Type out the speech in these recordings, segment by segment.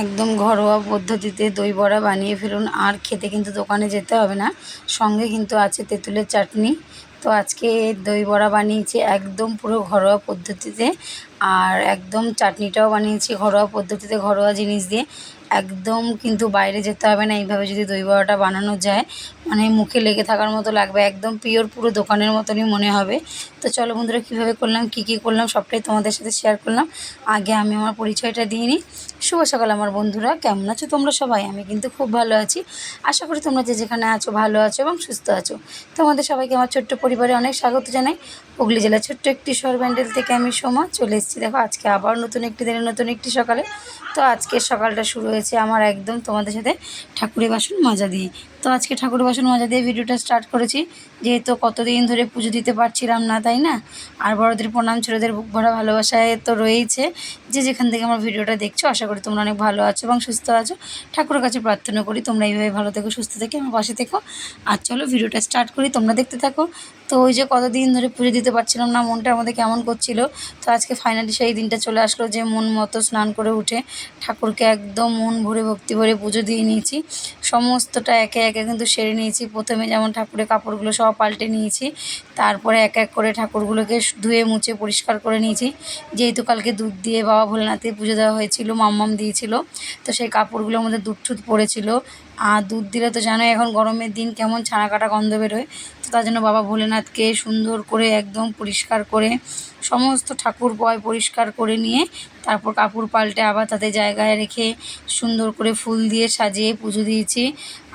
একদম ঘরোয়া পদ্ধতিতে দই বড়া বানিয়ে ফেলুন। আর খেতে কিন্তু দোকানে যেতে হবে না। সঙ্গে কিন্তু আছে তেঁতুলের চাটনি। তো আজকে দই বড়া বানিয়েছি একদম পুরো ঘরোয়া পদ্ধতিতে। আর একদম চাটনিটাও বানিয়েছি ঘরোয়া পদ্ধতিতে, ঘরোয়া জিনিস দিয়ে। একদম কিন্তু বাইরে যেতে হবে না। এইভাবে যদি দই বড়াটা বানানো যায় মানে মুখে লেগে থাকার মতো লাগবে। একদম পিওর পুরো দোকানের মতনই মনে হবে। তো চলো বন্ধুরা, কীভাবে করলাম, কী কী করলাম, সবটাই তোমাদের সাথে শেয়ার করলাম। আগে আমি আমার পরিচয়টা দিয়ে নিই। শুভ সকাল আমার বন্ধুরা। কেমন আছো তোমরা সবাই? আমি কিন্তু খুব ভালো আছি। আশা করি তোমরা যে যেখানে আছো ভালো আছো এবং সুস্থ আছো। তোমাদের সবাইকে আমার ছোট্ট পরিবারে অনেক স্বাগত জানাই। হুগলি জেলার ছোট্ট একটি শহর ব্যান্ডেল থেকে আমি সময় চলে এসেছি। দেখো, আজকে আবার নতুন একটি দিনে নতুন একটি সকালে। তো আজকের সকালটা শুরু হয়েছে আমার একদম তোমাদের সাথে ঠাকুরের বাসন মজা দিয়ে। তো আজকে ঠাকুর বাসন মজা দিয়ে ভিডিওটা স্টার্ট করেছি। যেহেতু কতদিন ধরে পুজো দিতে পারছিলাম না, তাই না? আর বড়দের প্রণাম, ছোটোদের বুক ভরা ভালোবাসায় তো রয়েইছে। যে যেখান থেকে আমার ভিডিওটা দেখছ, আশা করি তোমরা অনেক ভালো আছো এবং সুস্থ আছো। ঠাকুরের কাছে প্রার্থনা করি তোমরা এইভাবে ভালো থেকো, সুস্থ থেকে আমার পাশে থেকো। আর চলো ভিডিওটা স্টার্ট করি, তোমরা দেখতে থাকো। তো ওই যে কতদিন ধরে পুজো দিতে পারছিলাম না, মনটা আমাদের কেমন করছিল। তো আজকে ফাইনালি সেই দিনটা চলে আসলো যে মন মতো স্নান করে উঠে ঠাকুরকে একদম মন ভরে, ভক্তি ভরে পুজো দিয়ে নিয়েছি। সমস্তটা একে একে কিন্তু সেরে নিয়েছি। প্রথমে যেমন ঠাকুরের কাপড়গুলো সব পাল্টে নিয়েছি, তারপরে এক এক করে ঠাকুরগুলোকে ধুয়ে, মুছে, পরিষ্কার করে নিয়েছি। যেহেতু কালকে দুধ দিয়ে বাবা ভোলেনাথে পুজো দেওয়া হয়েছিল, মাম্মাম দিয়েছিল, তো সেই কাপড়গুলোর মধ্যে দুধ টুধ পড়েছিল। আর দুধ দিলে তো জানোই এখন গরমের দিন কেমন ছানা কাটা গন্ধ বেরোয়। তার জন্য বাবা ভোলেনাথকে সুন্দর করে একদম পরিষ্কার করে, সমস্ত ঠাকুর পয় পরিষ্কার করে নিয়ে তারপর কাপড় পাল্টে আবার তাদের জায়গায় রেখে সুন্দর করে ফুল দিয়ে সাজিয়ে পুজো দিয়েছি।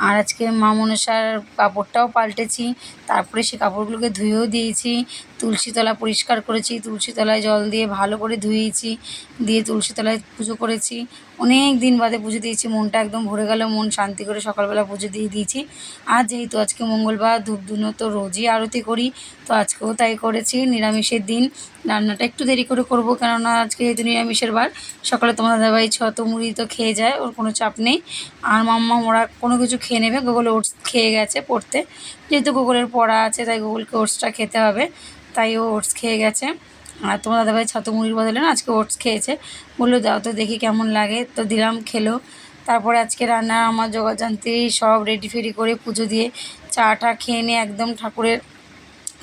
আর আজকে মা মনসার কাপড়টাও পাল্টেছি, তারপরে সে কাপড়গুলোকে ধুয়েও দিয়েছি, তুলসীতলা পরিষ্কার করেছি, তুলসীতলায় জল দিয়ে ভালো করে ধুয়েছি, দিয়ে তুলসীতলায় পুজো করেছি। অনেক দিন বাদে পুজো দিয়েছি, মনটা একদম ভরে গেল, মন শান্তি করে সকালবেলা পুজো দিয়ে দিয়েছি। আর যেহেতু আজকে মঙ্গলবার, ধূপ ধুনো তো রোজই আরতি করি, তো আজকেও তাই করেছি, নিরামিষের দিন। রান্নাটা একটু দেরি করে করব, কেননা আজকে যেহেতু নিরামিষের বার। সকালে তোমার দাদাভাই ছত মুড়ি তো খেয়ে যায়, ওর কোনো চাপ নেই। আর মাম্মা ওরা কোনো কিছু খেয়ে নেবে, গুগল ওটস খেয়ে গেছে পড়তে। যেহেতু গুগলের পড়া আছে, তাই গুগলকে ওটসটা খেতে হবে, তাই ও ওটস খেয়ে গেছে। আর তোমার দাদাভাই ছাতু মুড়ির বদলে না আজকে ওটস খেয়েছে। বলল, দাও তো দেখি কেমন লাগে। তো দিলাম, খেলো। তারপরে আজকে রান্না, আমার যোগাযান্ত্রী সব রেডি ফেডি করে পুজো দিয়ে চাটা খেয়ে নিয়ে একদম ঠাকুরের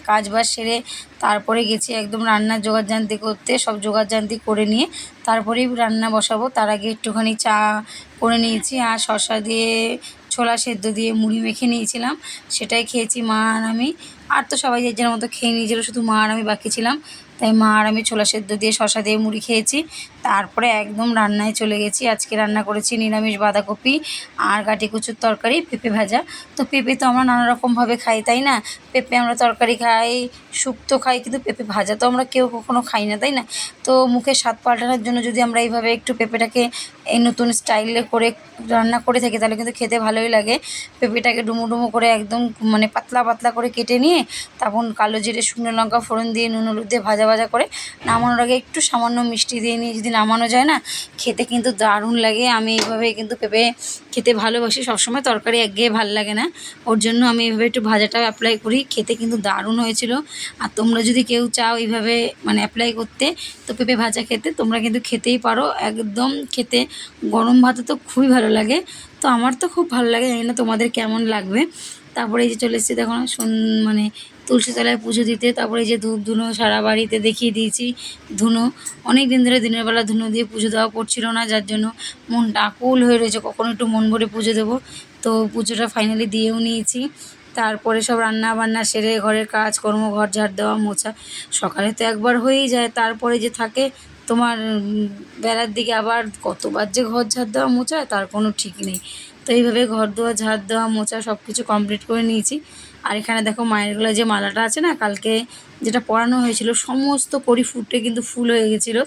কাজ বাজ সেরে তারপরে গেছি একদম রান্নার জোগাড়জান্তি করতে, সব জোগাড়জান্তি করে নিয়ে তারপরেই রান্না বসাবো। তার আগে একটুখানি চা করে নিয়েছি আর শসা দিয়ে ছোলা সেদ্ধ দিয়ে মুড়ি মেখে নিয়েছিলাম, সেটাই খেয়েছি মা আর আমি। আর তো সবাই যে মতো খেয়ে নিয়েছিল, শুধু মা আর আমি বাকি ছিলাম। তাই মা আর আমি ছোলা সেদ্ধ দিয়ে শশা দিয়ে মুড়ি খেয়েছি। তারপরে একদম রান্নায় চলে গেছি। আজকে রান্না করেছি নিরামিষ বাঁধাকপি আর গাটি কুচুর তরকারি, পেঁপে ভাজা। তো পেঁপে তো আমরা নানা রকমভাবে খাই, তাই না? পেঁপে আমরা তরকারি খাই শুক্তো খাই, কিন্তু পেঁপে ভাজা তো আমরা কেউ কখনো খাই না, তাই না? তো মুখে স্বাদ পাল্টানোর জন্য যদি আমরা এইভাবে একটু পেঁপেটাকে এই নতুন স্টাইলে করে রান্না করে থাকি, তাহলে কিন্তু খেতে ভালোই লাগে। পেঁপেটাকে ডুমো ডুমো করে একদম মানে পাতলা পাতলা করে কেটে নিয়ে তখন কালো জিরে, শুকনো লঙ্কা, ফোড়ন দিয়ে নুন হলুদ দিয়ে ভাজা ভাজা করে নামানোর আগে একটু সামান্য মিষ্টি দিয়ে নিয়ে যদি নামানো যায় না। খেতে কিন্তু দারুণ লাগে। আমি এইভাবে কিন্তু পেঁপে খেতে ভালোবাসি। সবসময় তরকারি একঘেয়ে ভালো লাগে না। ওর জন্য আমি এইভাবে একটু ভাজাটা অ্যাপ্লাই করি। খেতে কিন্তু দারুণ হয়েছিল। আর তোমরা যদি কেউ চাও এইভাবে মানে অ্যাপ্লাই করতে, তো পেঁপে ভাজা খেতে, তোমরা কিন্তু খেতেই পারো। একদম খেতে গরম ভাতে তো খুবই ভালো লাগে। তো আমার তো খুব ভালো লাগে। জানি না তোমাদের কেমন লাগবে। তারপরে এই যে চলে এসেছি, দেখো মানে তুলসী তলায় পুজো দিতে, তারপরে এই যে ধূপ ধুনো সারা বাড়িতে দেখিয়ে দিয়েছি, ধুনো। অনেক দিন ধরে দিনের বেলা ধুনো দিয়ে পুজো দেওয়া পড়ছিল না, যার জন্য মনটা আকুল হয়ে রয়েছে। কখন একটু মন ভরে পুজো দেবো। তো পুজোটা ফাইনালি দিয়েও নিয়েছি। তারপরে সব রান্না বান্না সেরে ঘরের কাজ কর্ম ঘর ঝাড় দেওয়া, মোছা, সকালে তো একবার হয়েই যায়। তারপরে যে থাকে তোমার বেলার দিকে আবার কতবার যে ঘর, ঝাড় দেওয়া, মোছা, তার কোনো ঠিক নেই। তো এইভাবে ঘর দেওয়া ঝাড় দেওয়া মোচা সব কিছু কমপ্লিট করে নিয়েছি। আর এখানে দেখো মায়েরগুলো যে মালাটা আছে না, কালকে যেটা পরানো হয়েছিল, সমস্ত করি ফুটে কিন্তু ফুল হয়ে গেছিল।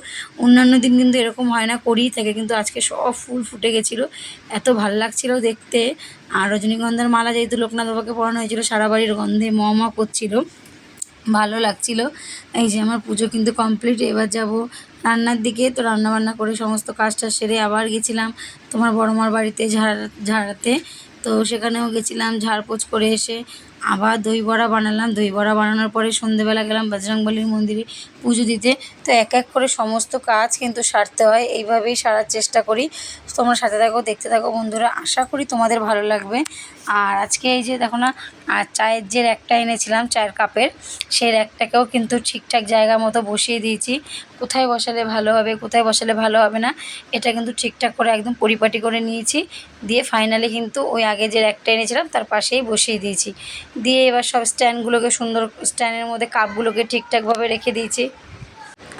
অন্যান্য দিন কিন্তু এরকম হয় না করেই থাকে, কিন্তু আজকে সব ফুল ফুটে গেছিল। এত ভালো লাগছিল দেখতে। আর রজনীগন্ধার মালা যেহেতু লোকনাথ বাবাকে পরানো হয়েছিল সারা বাড়ির গন্ধে ম ম করছিল। ভালো লাগছিল। এই যে আমার পুজো কিন্তু কমপ্লিট এবার যাব রান্নার দিকে। তো রান্না বান্না করে সমস্ত কাজটা সেরে আবার গেছিলাম তোমার বড়মার বাড়িতে ঝাড়, ঝাড়াতে। তো সেখানেও গেছিলাম, ঝাড়পোছ করে এসে আবার দই বড়া বানালাম। দই বড়া বানানোর পরে সন্ধেবেলা গেলাম বজরংবলির মন্দিরে পুজো দিতে। তো এক এক করে সমস্ত কাজ কিন্তু সারতে হয়। এইভাবেই সারার চেষ্টা করি। তোমরা সাথে থাকো, দেখতে থাকো বন্ধুরা। আশা করি তোমাদের ভালো লাগবে। আর আজকে এই যে দেখো না, আর চায়ের যে র্যাকটা এনেছিলাম, চায়ের কাপের, সেই র্যাকটাকেও কিন্তু ঠিকঠাক জায়গা মতো বসিয়ে দিয়েছি। কোথায় বসালে ভালো হবে, কোথায় বসালে ভালো হবে না, এটা কিন্তু ঠিকঠাক করে একদম পরিপাটি করে নিয়েছি। দিয়ে ফাইনালি কিন্তু ওই আগে যে র্যাকটা এনেছিলাম, তার পাশেই বসিয়ে দিয়েছি। দিয়ে এবার সব স্ট্যান্ডগুলোকে সুন্দর স্ট্যান্ডের মধ্যে কাপগুলোকে ঠিকঠাকভাবে রেখে দিয়েছি।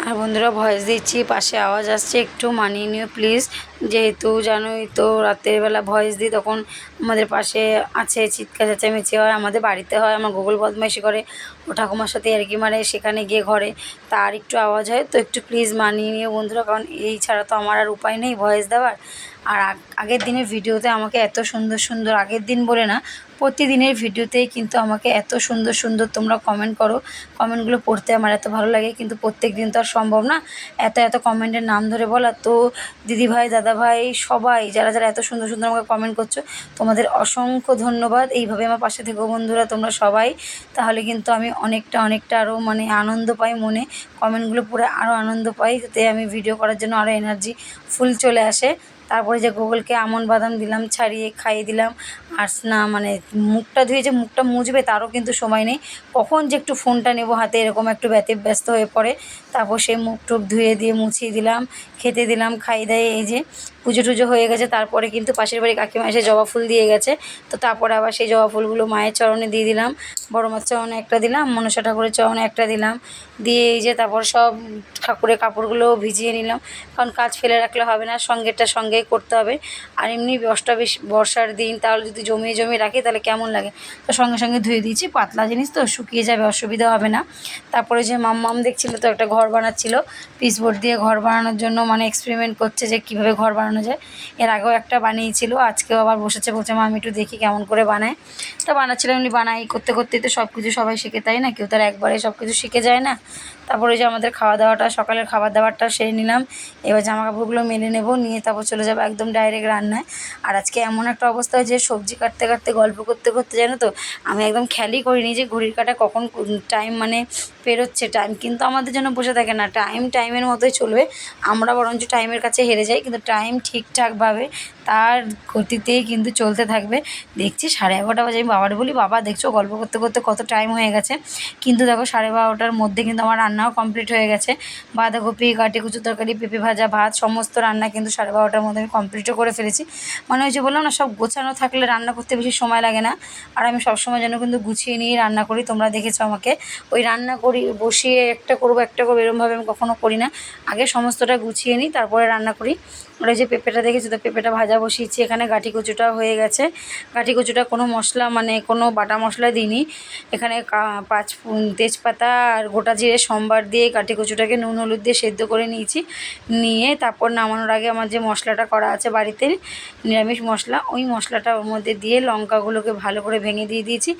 আর বন্ধুরা ভয়েস দিচ্ছি, পাশে আওয়াজ আসছে, একটু মানিয়ে নিও প্লিজ যেহেতু জানোই তো রাতের বেলা ভয়েস দিই, তখন আমাদের পাশে আছে চিৎকার, চেঁচামেচি হয়, আমাদের বাড়িতে হয়, আমার গুগল বদমাইশি করে। ও ঠাকুমার সাথে আর কি মারে সেখানে গিয়ে ঘরে, তার একটু আওয়াজ হয়, তো একটু প্লিজ মানিয়ে নিও বন্ধুরা, কারণ এই ছাড়া তো আমার আর উপায় নেই ভয়েস দেওয়ার। আর আগ- আগের দিনের ভিডিওতে আমাকে এত সুন্দর সুন্দর আগের দিন বলে না প্রতিদিনের ভিডিওতেই কিন্তু আমাকে এত সুন্দর সুন্দর তোমরা কমেন্ট করো। কমেন্টগুলো পড়তে আমার এত ভালো লাগে, কিন্তু প্রত্যেক দিন তো আর সম্ভব না। এত এত কমেন্টের নাম ধরে বলা তো দিদিভাই দাদাভাই সবাই, যারা যারা এত সুন্দর সুন্দর আমাকে কমেন্ট করছ, তোমাদের অসংখ্য ধন্যবাদ। এইভাবে আমার পাশে থেকো বন্ধুরা, তোমরা সবাই। তাহলে কিন্তু আমি অনেকটা অনেকটা আরও মানে আনন্দ পাই মনে। কমেন্টগুলো পড়ে আরও আনন্দ পাই, যাতে আমি ভিডিও করার জন্য আরও এনার্জি ফুল চলে আসে। তারপরে যে গুগলকে আমন বাদাম দিলাম, ছাড়িয়ে খাইয়ে দিলাম, আর না মানে মুখটা ধুয়ে যে মুখটা মুছবে তারও কিন্তু সময় নেই। কখন যে একটু ফোনটা নেব হাতে, এরকম একটু ব্যতি ব্যস্ত হয়ে পড়ে। তারপর সেই মুখ টুক ধুয়ে দিয়ে মুছিয়ে দিলাম, খেতে দিলাম, খাই দাই এই যে পুজো টুজো হয়ে গেছে। তারপরে কিন্তু পাশের বাড়ি কাকিমা এসে জবা ফুল দিয়ে গেছে। তো তারপরে আবার সেই জবা ফুলগুলো মায়ের চরণে দিয়ে দিলাম। বড় মার চরণে একটা দিলাম, মনসা ঠাকুরের চরণে একটা দিলাম। দিয়ে এই যে তারপর সব ঠাকুরের কাপড়গুলো ভিজিয়ে নিলাম। কারণ কাজ ফেলে রাখলে হবে না, সঙ্গেরটা সঙ্গেই করতে হবে। আর এমনি বর্ষা বেশ, বর্ষার দিন, তাহলে যদি জমিয়ে জমিয়ে রাখি তাহলে কেমন লাগে? তো সঙ্গে সঙ্গে ধুয়ে দিয়েছি, পাতলা জিনিস তো শুকিয়ে যাবে, অসুবিধা হবে না। তারপরে যে মাম্মাম দেখছিল তো একটা ঘর বানাচ্ছিল। পিসবোর্ড দিয়ে ঘর বানানোর জন্য মানে এক্সপেরিমেন্ট করছে যে কীভাবে ঘর বানানো যায়। এর আগেও একটা বানিয়েছিল, আজকেও আবার বসেছে, বলছে, মা, আমি একটু দেখি কেমন করে বানায়। তো বানাচ্ছিলাম এমনি বানাই, করতে করতেই তো সব কিছু সবাই শিখে, তাই না? কেউ তার একবারে সব কিছু শিখে যায় না। তারপরে যে আমাদের খাওয়া দাওয়াটা সকালের খাবার দাবারটা সেরে নিলাম। এবার জামা কাপড়গুলো মেলে নেব, নিয়ে তারপর চলে যাব একদম ডাইরেক্ট রান্নায়। আর আজকে এমন একটা অবস্থা যে সবজি কাটতে কাটতে, গল্প করতে করতে, জানো তো, আমি একদম খেয়ালই করিনি যে ঘড়ির কাটা কখন টাইম মানে পেরোচ্ছে। টাইম কিন্তু আমাদের জন্য বসে থাকে না। টাইম টাইমের মতোই চলবে। আমরা বরঞ্চ টাইমের কাছে হেরে যাই, কিন্তু টাইম ঠিকঠাকভাবে তার গতিতেই কিন্তু চলতে থাকবে। দেখছি সাড়ে এগারোটা বাজে, আমি বাবার বলি, বাবা, দেখছ গল্প করতে করতে কত টাইম হয়ে গেছে? কিন্তু দেখো সাড়ে বারোটার মধ্যে কিন্তু আমার রান্নাও কমপ্লিট হয়ে গেছে। বাঁধাকপি, কাটি কুচু তরকারি, পেঁপে ভাজা, ভাত, সমস্ত রান্না কিন্তু সাড়ে বারোটার মধ্যে আমি কমপ্লিটও করে ফেলেছি। মানে ওই যে বললাম না, সব গোছানো থাকলে রান্না করতে বেশি সময় লাগে না। আর আমি সবসময় যেন কিন্তু গুছিয়ে নিয়ে রান্না করি, তোমরা দেখেছ আমাকে। ওই রান্না করি, বসিয়ে একটা করব একটা করব, এরমভাবে আমি কখনো করি না। আগে সমস্তটা গুছিয়ে নিই, তারপরে রান্না করি। ওই যে পেঁপেটা দেখেছি? তো পেঁপেটা ভাজা বসিয়েছি। এখানে গাঠি কচুটা হয়ে গেছে। গাঠি কচুটা কোনো মশলা মানে কোনো বাটা মশলা দিইনি। এখানে পাঁচ তেজপাতা আর গোটা জিরে সম্বার দিয়ে কাটি কচুটাকে নুন, হলুদ দিয়ে সেদ্ধ করে নিয়েছি। নিয়ে তারপর নামানোর আগে আমার যে মশলাটা করা আছে বাড়িতে, নিরামিষ মশলা, ওই মশলাটা ওর মধ্যে দিয়ে লঙ্কাগুলোকে ভালো করে ভেঙে দিয়ে দিয়েছি।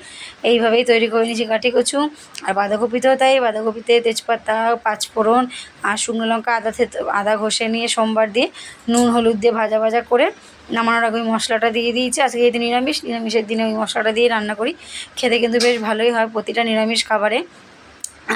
এইভাবেই তৈরি করে নিয়েছি কাটি কচু আর বাঁধাকপিতেও তাই, বাঁধাকপিতে তেজপাতা, পাঁচফোড়ন আর শুকনো লঙ্কা, আদা আদা ঘষে নিয়ে সোমবার দিয়ে নুন, হলুদ দিয়ে ভাজা ভাজা করে নামানোর আগে ওই মশলাটা দিয়ে দিয়েছি। আজকে যেহেতু নিরামিষ, নিরামিষের দিনে ওই মশলাটা দিয়ে রান্না করি। খেতে কিন্তু বেশ ভালোই হয় প্রতিটা নিরামিষ খাবারে।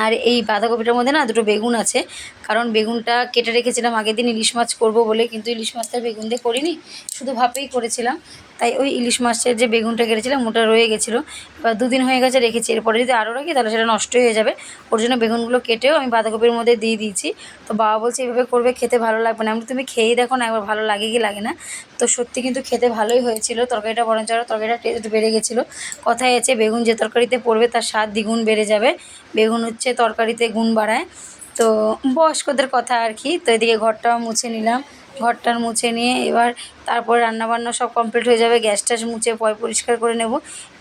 আর এই বাঁধাকপিটার মধ্যে না দুটো বেগুন আছে। কারণ বেগুনটা কেটে রেখেছিলাম আগের দিন ইলিশ মাছ করব বলে, কিন্তু ইলিশ মাছটা বেগুন দিয়ে করিনি। শুধু ভাপেই করেছিলাম। তাই ওই ইলিশ মাছের যে বেগুনটা কেটেছিলাম ওটা রয়ে গেছিল। বা দুদিন হয়ে গেছে রেখেছি। এরপরে যদি আরও রাখি তাহলে সেটা নষ্ট হয়ে যাবে। ওর জন্য বেগুনগুলো কেটেও আমি বাঁধাকপির মধ্যে দিয়ে দিয়েছি। তো বাবা বলছে এইভাবে করবে খেতে ভালো লাগবে না। আমি তুমি খেয়েই দেখো না, একবার ভালো লাগে কি লাগে না। তো সত্যি কিন্তু খেতে ভালোই হয়েছিল। তরকারিটা বরঞ্চ তরকারিটা টেস্ট বেড়ে গেছিল। কথায় আছে, বেগুন যে তরকারিতে পড়বে তার স্বাদ দ্বিগুণ বেড়ে যাবে। বেগুন হচ্ছে তরকারিতে গুণ বাড়ায়। তো বয়স্কদের কথা আর কি। তো এদিকে ঘরটাও মুছে নিলাম। ঘরটার মুছে নিয়ে এবার তারপর রান্নাবান্না সব কমপ্লিট হয়ে যাবে। গ্যাস ট্যাস মুছে পয় পরিষ্কার করে নেব।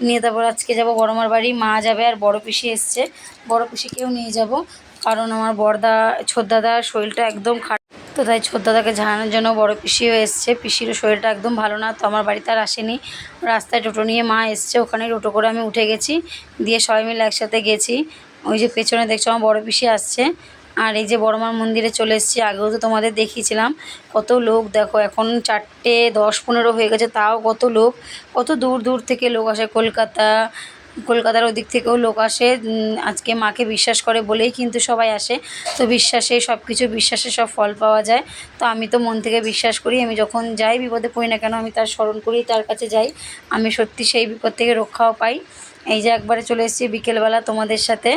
নিয়ে তারপর আজকে যাব বড়মার বাড়ি। মা যাবে আর বড় পিসি এসছে। বড় পিসিকেও নিয়ে যাব। কারণ আমার বড়দা ছোটদাদার শরীরটা একদম খারাপ। তো তাই ছোটদাদাকে ঝাড়ানোর জন্য বড় পিসিও এসছে। পিসিরও শরীরটা একদম ভালো না, তো আমার বাড়িতে আর আসেনি। রাস্তায় টোটো নিয়ে মা এসছে, ওখানে টোটো করে আমি উঠে গেছি। দিয়ে সবাই মিলে একসাথে গেছি। ওই যে পেছনে দেখছ আমার বড় পিসি আসছে। আর এই যে বড়মার মন্দিরে চলে এসেছি, আগেও তো তোমাদের দেখিয়েছিলাম। কত লোক, দেখো, এখন চারটে দশ পনেরো হয়ে গেছে, তাও কত লোক। কত দূর দূর থেকে লোক আসে, কলকাতা, কলকাতার ওদিক থেকেও লোক আসে। আজকে মাকে বিশ্বাস করে বলেই কিন্তু সবাই আসে। তো বিশ্বাসে সব কিছু বিশ্বাসে সব ফল পাওয়া যায়। তো আমি তো মন থেকে বিশ্বাস করি, আমি যখন যাই বিপদে পড়ি না কেন, আমি তার স্মরণ করি, তার কাছে যাই। আমি সত্যি সেই বিপদ থেকে রক্ষাও পাই। এই যে একবারে চলে এসেছি বিকেলবেলা তোমাদের সাথে।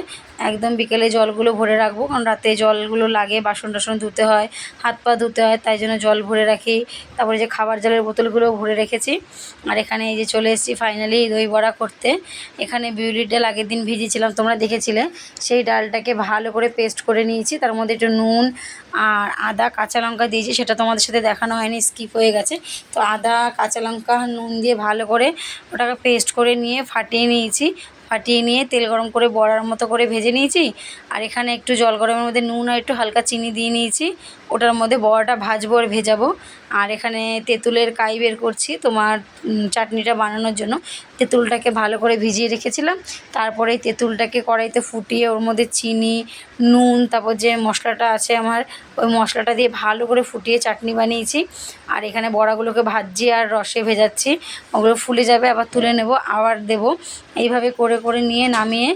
একদম বিকেলে জলগুলো ভরে রাখব, কারণ রাতে জলগুলো লাগে, বাসন টাসন ধুতে হয়, হাত পা ধুতে হয়, তাই জন্য জল ভরে রাখি। তারপরে যে খাবার জলের বোতলগুলো ভরে রেখেছি। আর এখানে এই যে চলে এসেছি ফাইনালি দই বড়া করতে। এখানে বিউলির ডাল আগের দিন ভিজিয়েছিলাম, তোমরা দেখেছিলে। সেই ডালটাকে ভালো করে পেস্ট করে নিয়েছি। তার মধ্যে একটু নুন আর আদা, কাঁচা লঙ্কা দিয়েছি, সেটা তোমাদের সাথে দেখানো হয়নি স্কিপ হয়ে গেছে। তো আদা, কাঁচা লঙ্কা, নুন দিয়ে ভালো করে ওটাকে পেস্ট করে নিয়ে ফাটিয়ে নিয়েছি। ফাটিয়ে নিয়ে তেল গরম করে বড়ার মতো করে ভেজে নিয়েছি। আর এখানে একটু জল গরমের মধ্যে নুন আর একটু হালকা চিনি দিয়ে নিয়েছি। ওটার মধ্যে বড়াটা ভাজবো আর ভেজাবো। আর এখানে তেঁতুলের কাই বের করছি তোমার চাটনিটা বানানোর জন্য। তেঁতুলটাকে ভালো করে ভিজিয়ে রেখেছিলাম। তারপরে তেঁতুলটাকে কড়াইতে ফুটিয়ে ওর মধ্যে চিনি, নুন, তারপর যে মশলাটা আছে আমার, ওই মশলাটা দিয়ে ভালো করে ফুটিয়ে চাটনি বানিয়েছি। আর এখানে বড়াগুলোকে ভাজিয়ে আর রসে ভেজাচ্ছি। ওগুলো ফুলে যাবে, আবার তুলে নেব, আবার দেব। এইভাবে করে করে নিয়ে নামিয়ে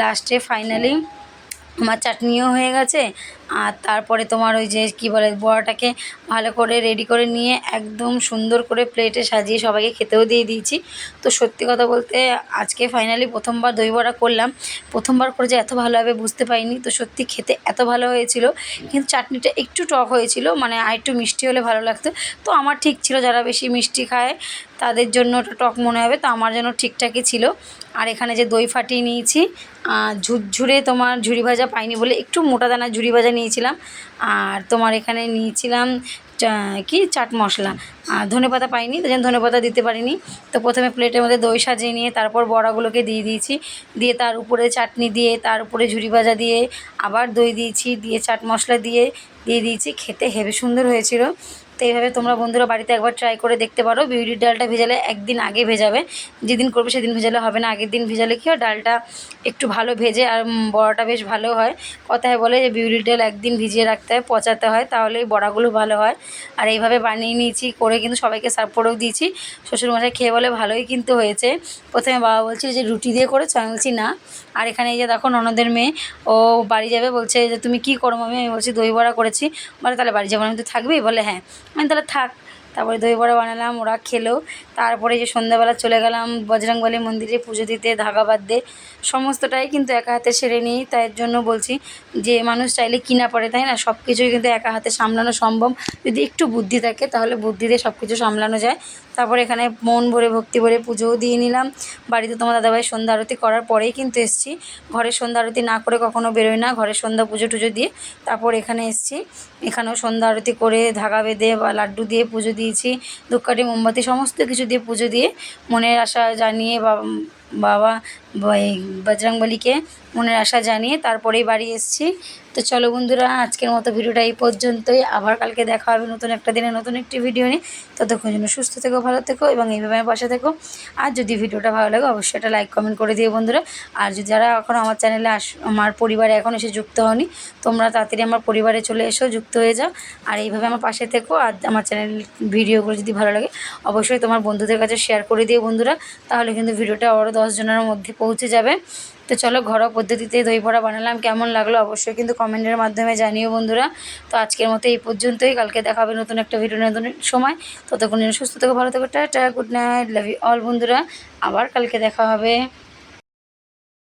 লাস্টে ফাইনালি আমার চাটনিও হয়ে গেছে। আর তারপরে তোমার ওই যে কী বলে, বড়াটাকে ভালো করে রেডি করে নিয়ে একদম সুন্দর করে প্লেটে সাজিয়ে সবাইকে খেতেও দিয়ে দিয়েছি। তো সত্যি কথা বলতে আজকে ফাইনালি প্রথমবার দই বড়া করলাম। প্রথমবার করে যে এত ভালো হবে বুঝতে পারিনি, তো সত্যি খেতে এত ভালো হয়েছিল। কিন্তু চাটনিটা একটু টক হয়েছিল মানে আর একটু মিষ্টি হলে ভালো লাগতো। তো আমার ঠিক ছিল, যারা বেশি মিষ্টি খায় তাদের জন্য ওটা টক মনে হবে, তো আমার যেন ঠিকঠাকই ছিল। আর এখানে যে দই ফাটিয়ে নিয়েছি ঝুরঝুরে তোমার ঝুরি ভাজা পাইনি বলে একটু মোটা দানা ঝুরি ভাজা নিয়েছিলাম। আর তোমার এখানে নিয়েছিলাম কি? চাট মশলা। আর ধনে পাতা পাইনি তাই জন্য ধনে পাতা দিতে পারিনি। তো প্রথমে প্লেটের মধ্যে দই সাজিয়ে নিয়ে তারপর বড়াগুলোকে দিয়ে দিয়েছি। দিয়ে তার উপরে চাটনি দিয়ে, তার উপরে ঝুরি ভাজা দিয়ে আবার দই দিয়েছি, দিয়ে চাট মশলা দিয়ে দিয়ে দিয়েছি। খেতে হেবি সুন্দর হয়েছিল। তো এইভাবে তোমরা বন্ধুরা বাড়িতে একবার ট্রাই করে দেখতে পারো। বিউলির ডালটা ভেজালে একদিন আগে ভেজাবে। যেদিন করবে সেদিন ভেজালে হবে না। আগের দিন ভেজালে কি হয়? ডালটা একটু ভালো ভেজে আর বড়াটা বেশ ভালো হয়। কথায় বলে যে বিউলির ডাল একদিন ভিজিয়ে রাখতে হয়, পচাতে হয়, তাহলে এই বড়াগুলো ভালো হয়। আর এইভাবে বানিয়ে নিয়েছি, করে কিন্তু সবাইকে সার্ভ করেও দিয়েছি। শ্বশুরমশাই খেয়ে বলে ভালোই কিন্তু হয়েছে। প্রথমে বাবা বলছিল যে, রুটি দিয়ে করেছ আমি বলছি না। আর এখানে এই যে দেখো ননদের মেয়ে, ও বাড়ি যাবে, বলছে যে, তুমি কী করো মামি আমি বলছি, দই বড়া করেছি। বলে, তাহলে বাড়ি যাব আমি তো থাকবি বলে হ্যাঁ। আমি তাহলে থাক। তারপরে দই বড়া বানালাম, ওরা খেলো। তারপরে যে সন্ধ্যাবেলা চলে গেলাম বজরংবলী মন্দিরে পুজো দিতে, ধাগা বাঁধতে। সমস্তটাই কিন্তু একা হাতে সেরে নিই। তাই জন্য বলছি যে মানুষ চাইলে কিনা পারে তাই না? সব কিছুই কিন্তু একা হাতে সামলানো সম্ভব। যদি একটু বুদ্ধি থাকে, তাহলে বুদ্ধি দিয়ে সব কিছু সামলানো যায়। তারপরে এখানে মন ভরে, ভক্তি ভরে পুজোও দিয়ে নিলাম। বাড়িতে তোমার দাদাভাই সন্ধ্যা আরতি করার পরেই কিন্তু এসেছি। ঘরে সন্ধ্যা আরতি না করে কখনও বেরোয় না, ঘরে সন্ধ্যা পুজো টুজো দিয়ে তারপর এখানে এসেছি। এখানেও সন্ধ্যা আরতি করে ধাগা বেঁধে বা লাড্ডু দিয়ে পুজো দিয়েছি, ধূপকাঠি, মোমবাতি, সমস্ত কিছু দিয়ে পুজো দিয়ে মনের আশা জানিয়ে বা বাবা বজরংবলীকে মনের আশা জানিয়ে তারপরেই বাড়ি এসেছি। তো চলো বন্ধুরা, আজকের মতো ভিডিওটা এই পর্যন্তই। আবার কালকে দেখা হবে নতুন একটা দিনে নতুন একটি ভিডিও নিয়ে। ততক্ষণ জন্য সুস্থ থেকো, ভালো থেকো এবং এইভাবে আমার পাশে থেকো। আর যদি ভিডিওটা ভালো লাগে, অবশ্যই একটা লাইক কমেন্ট করে দিও বন্ধুরা। আর যদি যারা এখন আমার চ্যানেলে আস, আমার পরিবারে এখন এসে যুক্ত হওনি, তোমরা তাড়াতাড়ি আমার পরিবারে চলে এসো, যুক্ত হয়ে যাও। আর এইভাবে আমার পাশে থেকো। আর আমার চ্যানেল ভিডিওগুলো যদি ভালো লাগে, অবশ্যই তোমার বন্ধুদের কাছে শেয়ার করে দিও বন্ধুরা। তাহলে কিন্তু ভিডিওটা আরও জনের মধ্যে পৌঁছে যাবে। তো চলো ঘরোয়া পদ্ধতিতে দই বড়া বানালাম। কেমন লাগল অবশ্যই কিন্তু কমেন্টের মাধ্যমে জানিও বন্ধুরা। তো আজকের মতো এই পর্যন্তই। কালকে দেখাবে নতুন একটা ভিডিও নতুন সময়। ততক্ষণ সুস্থ থেকে, ভালো থেকো, tata good night love you all বন্ধুরা। আবার কালকে দেখা হবে।